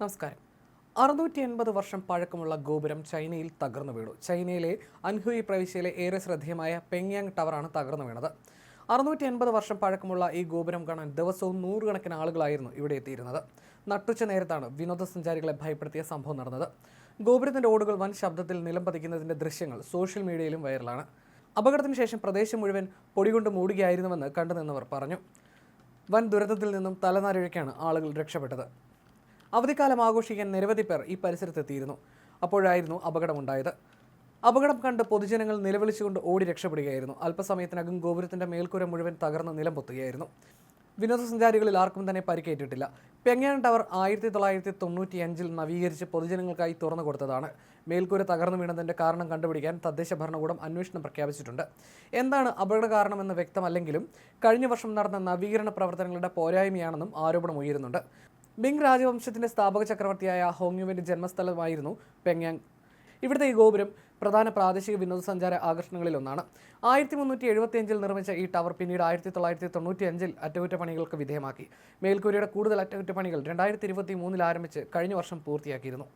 നമസ്കാരം. അറുന്നൂറ്റി എൺപത് വർഷം പഴക്കമുള്ള ഗോപുരം ചൈനയിൽ തകർന്നു വീണു. ചൈനയിലെ അൻഹുയി പ്രവിശ്യയിലെ ഏറെ ശ്രദ്ധേയമായ പെങ്യാങ് ടവറാണ് തകർന്നു വീണത്. അറുന്നൂറ്റി എൺപത് വർഷം പഴക്കമുള്ള ഈ ഗോപുരം കാണാൻ ദിവസവും നൂറുകണക്കിന് ആളുകളായിരുന്നു ഇവിടെ എത്തിയിരുന്നത്. നട്ടുച്ച നേരത്താണ് വിനോദസഞ്ചാരികളെ ഭയപ്പെടുത്തിയ സംഭവം നടന്നത്. ഗോപുരത്തിന്റെ ഓടുകൾ വൻ ശബ്ദത്തിൽ നിലം പതിക്കുന്നതിന്റെ ദൃശ്യങ്ങൾ സോഷ്യൽ മീഡിയയിലും വൈറലാണ്. അപകടത്തിന് ശേഷം പ്രദേശം മുഴുവൻ പൊടികൊണ്ട് മൂടുകയായിരുന്നുവെന്ന് കണ്ടുനിന്നവർ പറഞ്ഞു. വൻ ദുരന്തത്തിൽ നിന്നും തലനാരിഴയ്ക്കാണ് ആളുകൾ രക്ഷപ്പെട്ടത്. അവധിക്കാലം ആഘോഷിക്കാൻ നിരവധി പേർ ഈ പരിസരത്തെത്തിയിരുന്നു. അപ്പോഴായിരുന്നു അപകടമുണ്ടായത്. അപകടം കണ്ട് പൊതുജനങ്ങൾ നിലവിളിച്ചുകൊണ്ട് ഓടി രക്ഷപ്പെടുകയായിരുന്നു. അല്പസമയത്തിനകം ഗോപുരത്തിന്റെ മേൽക്കൂര മുഴുവൻ തകർന്ന് നിലം പൊത്തുകയായിരുന്നു. വിനോദസഞ്ചാരികളിൽ ആർക്കും തന്നെ പരിക്കേറ്റിട്ടില്ല. പെങ്ങാൻ ടവർ ആയിരത്തി തൊള്ളായിരത്തി തൊണ്ണൂറ്റി അഞ്ചിൽ നവീകരിച്ച് പൊതുജനങ്ങൾക്കായി തുറന്നു കൊടുത്തതാണ്. മേൽക്കൂര തകർന്നു വീണതിന്റെ കാരണം കണ്ടുപിടിക്കാൻ തദ്ദേശ ഭരണകൂടം അന്വേഷണം പ്രഖ്യാപിച്ചിട്ടുണ്ട്. എന്താണ് അപകട കാരണമെന്ന് വ്യക്തമല്ലെങ്കിലും കഴിഞ്ഞ വർഷം നടന്ന നവീകരണ പ്രവർത്തനങ്ങളുടെ പോരായ്മയാണെന്നും ആരോപണം ഉയരുന്നുണ്ട് ബിങ് രാജവംശത്തിന്റെ സ്ഥാപക ചക്രവർത്തിയായ ഹോങ്യുവിന്റെ ജന്മസ്ഥലമായിരുന്നു പെങ്യാങ്. ഇവിടുത്തെ ഈ ഗോപുരം പ്രധാന പ്രാദേശിക വിനോദസഞ്ചാര ആകർഷണങ്ങളിലൊന്നാണ്. ആയിരത്തി മുന്നൂറ്റി എഴുപത്തി അഞ്ചിൽ നിർമ്മിച്ച ഈ ടവർ പിന്നീട് ആയിരത്തി തൊള്ളായിരത്തി തൊണ്ണൂറ്റി അഞ്ചിൽ അറ്റകുറ്റപ്പണികൾക്ക് വിധേയമാക്കി. മേൽക്കൂരയുടെ കൂടുതൽ അറ്റകുറ്റപ്പണികൾ രണ്ടായിരത്തി ഇരുപത്തി മൂന്നിൽ ആരംഭിച്ച് കഴിഞ്ഞ വർഷം പൂർത്തിയാക്കിയിരുന്നു.